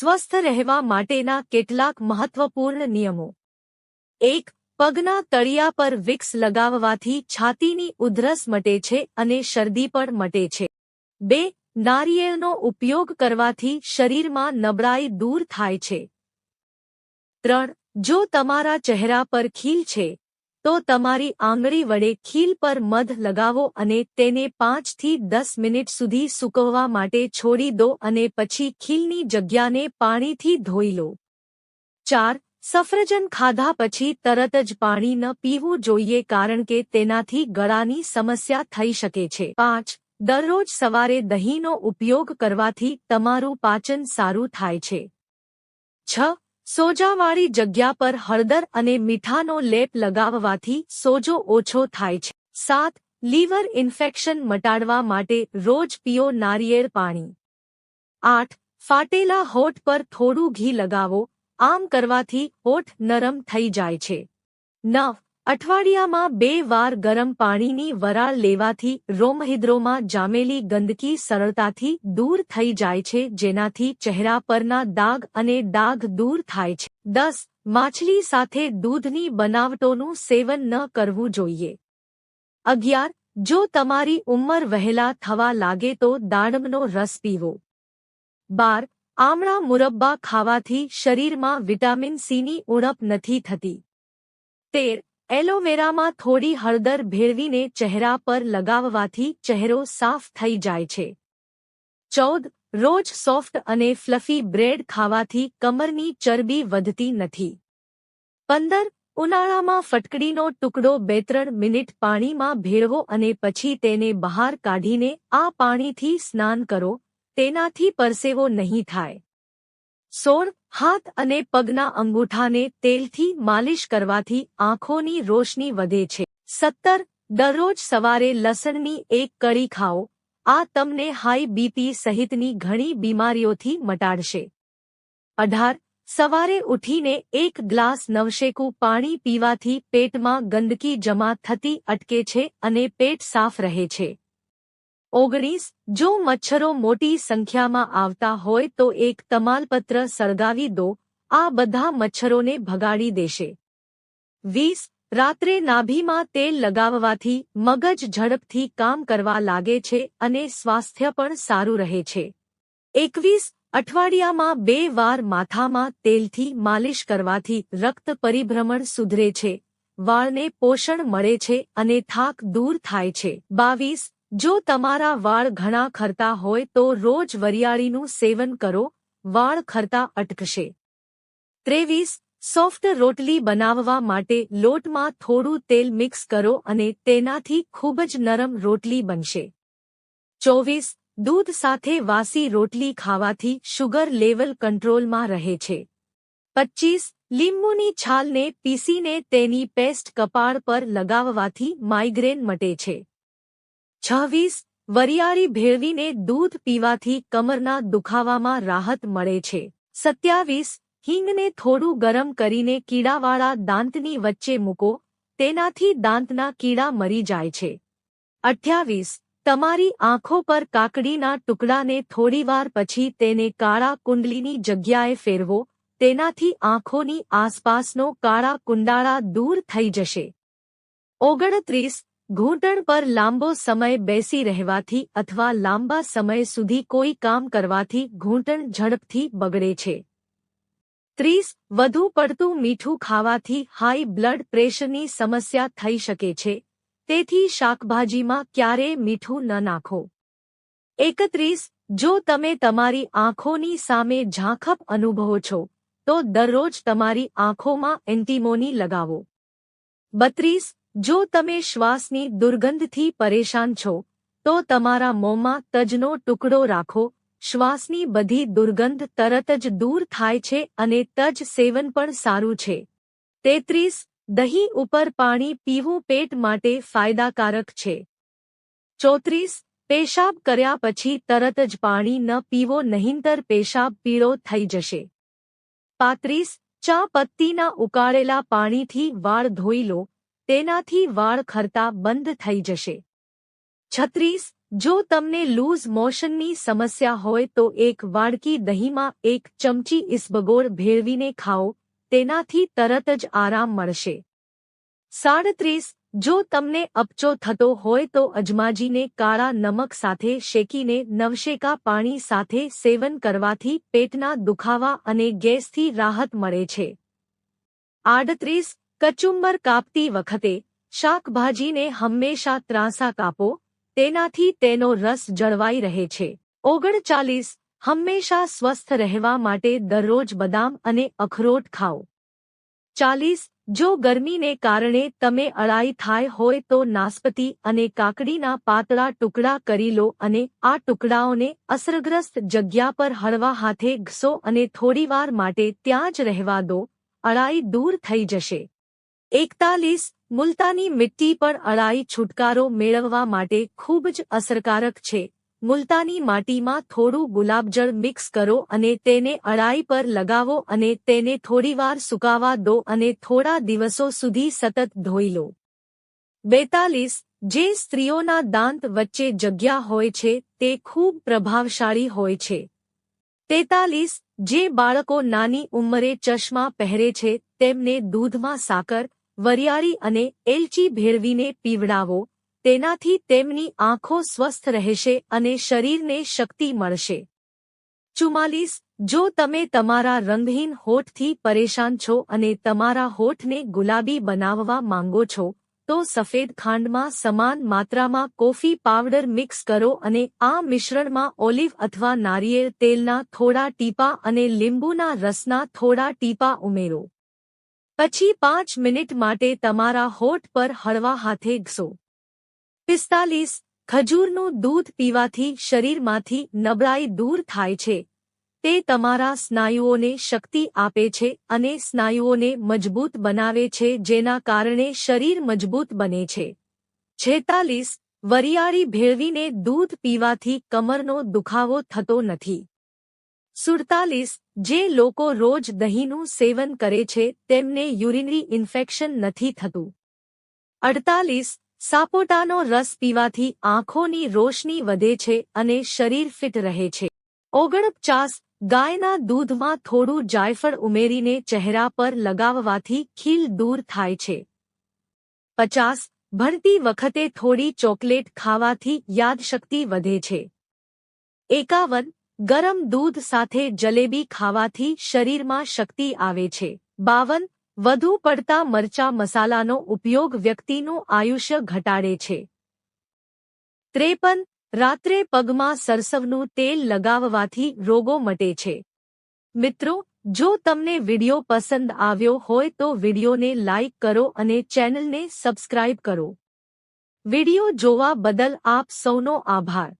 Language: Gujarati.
સ્વસ્થ રહેવા માટેના કેટલાક મહત્વપૂર્ણ નિયમો. એક, પગના તળિયા પર વિક્સ લગાવવાથી છાતીની ઉધરસ મટે છે અને શરદી પણ મટે છે. બે, નારિયેળનો ઉપયોગ કરવાથી શરીરમાં નબળાઈ દૂર થાય છે. ત્રણ, જો તમારા ચહેરા પર ખીલ છે તો તમારી આંગળી વડે ખીલ પર મધ લગાવો અને તેને પાંચથી દસ મિનિટ સુધી સૂકવવા માટે છોડી દો અને પછી ખીલની જગ્યાને પાણીથી ધોઈ લો. ચાર, સફરજન ખાધા પછી તરત જ પાણી ન પીવું જોઈએ કારણ કે તેનાથી ગળાની સમસ્યા થઈ શકે છે. પાંચ, દરરોજ સવારે દહીંનો ઉપયોગ કરવાથી તમારું પાચન સારું થાય છે. છ સોજાવાળી જગ્યા પર હળદર અને મીઠાનો લેપ લગાવવાથી સોજો ઓછો થાય છે. સાત, લીવર ઇન્ફેક્શન મટાડવા માટે રોજ પીઓ નારિયેળ પાણી. આઠ, ફાટેલા હોઠ પર થોડું ઘી લગાવો. આમ કરવાથી હોઠ નરમ થઈ જાય છે. નવ અઠવાડિયામાં બે વાર ગરમ પાણીની વરાળ લેવાથી રોમહિદ્રોમાં જામેલી ગંદકી સરળતાથી દૂર થઈ જાય છે, જેનાથી ચહેરા પરના દાગ અને દાગ દૂર થાય છે. દસ, માછલી સાથે દૂધની બનાવટોનું સેવન ન કરવું જોઈએ. અગિયાર, જો તમારી ઉંમર વહેલા થવા લાગે તો દાડમનો રસ પીવો. બાર, આમળા મુરબ્બા ખાવાથી શરીરમાં વિટામિન સીની ઉણપ નથી થતી. તેર એલોવેરામાં થોડી હળદર ભેળવીને ચહેરા પર લગાવવાથી ચહેરો સાફ થઈ જાય છે. ચૌદ, રોજ સોફ્ટ અને ફ્લફી બ્રેડ ખાવાથી કમરની ચરબી વધતી નથી. પંદર, ઉનાળામાં ફટકડીનો ટુકડો બે ત્રણ મિનિટ પાણીમાં ભેળવો અને પછી તેને બહાર કાઢીને આ પાણીથી સ્નાન કરો, તેનાથી પરસેવો નહીં થાય. સોળ હાથ અને પગના અંગૂઠાને તેલથી માલિશ કરવાથી આંખોની રોશની વધે છે. સત્તર, દરરોજ સવારે લસણની એક કળી ખાઓ. આ તમને હાઈ બીપી સહિતની ઘણી બીમારીઓથી મટાડશે. અઢાર, સવારે ઉઠીને એક ગ્લાસ નવશેકું પાણી પીવાથી પેટમાં ગંદકી જમા થતી અટકે છે અને પેટ સાફ રહે છે. ઓગણીસ, જો મચ્છરો મોટી સંખ્યામાં આવતા હોય તો એક તમાલપત્ર સળગાવી દો, આ બધા મચ્છરોને ભગાડી દેશે. વીસ, રાત્રે નાભીમાં તેલ લગાવવાથી મગજ ઝડપથી કામ કરવા લાગે છે અને સ્વાસ્થ્ય પણ સારું રહે છે. એકવીસ, અઠવાડિયામાં બે વાર માથામાં તેલથી માલિશ કરવાથી રક્ત પરિભ્રમણ સુધરે છે. વાળને પોષણ મળે છે અને થાક દૂર થાય છે. બાવીસ જો તમારા વાળ ઘણા ખરતા હોય તો રોજ વરિયાળીનું સેવન કરો, વાળ ખરતા અટકશે. ત્રેવીસ, સોફ્ટ રોટલી બનાવવા માટે લોટમાં થોડું તેલ મિક્સ કરો અને તેનાથી ખૂબ જ નરમ રોટલી બનશે. ચોવીસ, દૂધ સાથે વાસી રોટલી ખાવાથી શુગર લેવલ કંટ્રોલમાં રહે છે. પચ્ચીસ, લીંબુની છાલને પીસીને તેની પેસ્ટ કપાળ પર લગાવવાથી માઇગ્રેન મટે છે. છવ્વીસ, વરિયાળી ભેળવીને દૂધ પીવાથી કમરના દુખાવામાં રાહત મળે છે. સત્યાવીસ, હિંગને થોડું ગરમ કરીને કીડાવાળા દાંતની વચ્ચે મૂકો, તેનાથી દાંતના કીડા મરી જાય છે. અઠ્યાવીસ, તમારી આંખો પર કાકડીના ટુકડાને થોડીવાર પછી તેને કાળા કુંડલીની જગ્યાએ ફેરવો, તેનાથી આંખોની આસપાસનો કાળા કુંડાળા દૂર થઈ જશે. ઓગણત્રીસ ઘૂંટણ પર લાંબો સમય બેસી રહેવાથી અથવા લાંબા સમય સુધી કોઈ કામ કરવાથી ઘૂંટણ ઝડપથી બગડે છે. ત્રીસ, વધુ પડતું મીઠું ખાવાથી હાઈ બ્લડ પ્રેશરની સમસ્યા થઈ શકે છે. તેથી શાકભાજીમાં ક્યારેય મીઠું ન નાખો. એકત્રીસ, જો તમે તમારી આંખોની સામે ઝાંખપ અનુભવો છો, તો દરરોજ તમારી આંખોમાં એન્ટીમોની લગાવો. બત્રીસ જો તમે શ્વાસની દુર્ગંધથી પરેશાન છો, તો તમારા મોંમાં તજનો ટુકડો રાખો. શ્વાસની બધી દુર્ગંધ તરત જ દૂર થાય છે અને તજ સેવન પણ સારું છે. તેત્રીસ, દહીં ઉપર પાણી પીવું પેટ માટે ફાયદાકારક છે. ચોત્રીસ, પેશાબ કર્યા પછી તરત જ પાણી ન પીવો નહીંતર પેશાબ પીળો થઈ જશે. પાંત્રીસ, ચા પત્તીના ઉકાળેલા પાણીથી વાળ ધોઈ લો. તેનાથી વાળ ખરતા બંધ થઈ જશે. છત્રીસ, જો તમને લૂઝ મોશનની સમસ્યા હોય તો એક વાડકી દહીંમાં એક ચમચી ઇસબગોળ ભેળવીને ખાઓ, તેનાથી તરત જ આરામ મળશે. સાડત્રીસ, જો તમને અપચો થતો હોય તો અજમાજીને કાળા નમક સાથે શેકીને નવશેકા પાણી સાથે સેવન કરવાથી પેટના દુખાવા અને ગેસથી રાહત મળે છે. આડત્રીસ કચુંબર કાપતી વખતે શાકભાજીને હંમેશા ત્રાંસા કાપો, તેનાથી તેનો રસ જળવાઈ રહે છે. ઓગણચાલીસ, હંમેશા સ્વસ્થ રહેવા માટે દરરોજ બદામ અને અખરોટ ખાઓ. ચાલીસ, જો ગરમીને કારણે તમે અળાઈ થાય હોય તો નાસ્પતિ અને કાકડીના પાતળા ટુકડા કરી લો અને આ ટુકડાઓને અસરગ્રસ્ત જગ્યા પર હળવા હાથે ઘસો અને થોડીવાર માટે ત્યાં જ રહેવા દો, અળાઈ દૂર થઈ જશે. એકતાલીસ, મુલતાની મિટ્ટી પર અળાઈ છુટકારો મેળવવા માટે ખૂબ જ અસરકારક છે. મુલતાની માટીમાં થોડું ગુલાબજળ મિક્સ કરો અને તેને અળાઈ પર લગાવો અને તેને થોડીવાર સુકાવા દો અને થોડા દિવસો સુધી સતત ધોઈ લો. બેતાલીસ, જે સ્ત્રીઓના દાંત વચ્ચે જગ્યા હોય છે, તે ખૂબ પ્રભાવશાળી હોય છે. તેતાલીસ, જે બાળકો નાની ઉંમરે ચશ્મા પહેરે છે, તેમને દૂધમાં સાકર વરિયાળી અને એલચી ભેળવીને પીવડાવો, તેનાથી તેમની આંખો સ્વસ્થ રહેશે અને શરીરને શક્તિ મળશે. ચુમ્માલીસ, જો તમે તમારા રંગહીન હોઠથી પરેશાન છો અને તમારા હોઠને ગુલાબી બનાવવા માંગો છો, તો સફેદ ખાંડમાં સમાન માત્રામાં કોફી પાવડર મિક્સ કરો અને આ મિશ્રણમાં ઓલિવ અથવા નારિયેળ તેલના થોડા ટીપા અને લીંબુના રસના થોડા ટીપા ઉમેરો. પછી પાંચ મિનિટ માટે તમારા હોઠ પર હળવા હાથે ઘસો. પિસ્તાલીસ, ખજૂરનું દૂધ પીવાથી શરીરમાંથી નબળાઈ દૂર થાય છે. તે તમારા સ્નાયુઓને શક્તિ આપે છે અને સ્નાયુઓને મજબૂત બનાવે છે જેના કારણે શરીર મજબૂત બને છે. છેતાલીસ, વરિયાળી ભેળવીને દૂધ પીવાથી કમરનો દુખાવો થતો નથી. સુડતાલીસ, જે લોકો રોજ દહીંનું સેવન કરે છે, તેમને યુરિનરી ઇન્ફેક્શન નથી થતું. અડતાલીસ, સાપોટાનો રસ પીવાથી આંખોની રોશની વધે છે અને શરીર ફિટ રહે છે. ઓગણપચાસ, ગાયના દૂધમાં થોડું જાયફળ ઉમેરીને ચહેરા પર લગાવવાથી ખીલ દૂર થાય છે. પચાસ, ભરતી વખતે થોડી ચોકલેટ ખાવાથી યાદશક્તિ વધે છે. એકાવન ગરમ દૂધ સાથે જલેબી ખાવાથી શરીરમાં શક્તિ આવે છે. બાવન, વધુ પડતા મરચા મસાલાનો ઉપયોગ વ્યક્તિનું આયુષ્ય ઘટાડે છે. ત્રેપન, રાત્રે પગમાં સરસવનું તેલ લગાવવાથી રોગો મટે છે. મિત્રો, જો તમને વિડિયો પસંદ આવ્યો હોય તો વિડિયોને લાઇક કરો અને ચેનલને સબસ્ક્રાઇબ કરો. વિડિયો જોવા બદલ આપ સૌનો આભાર.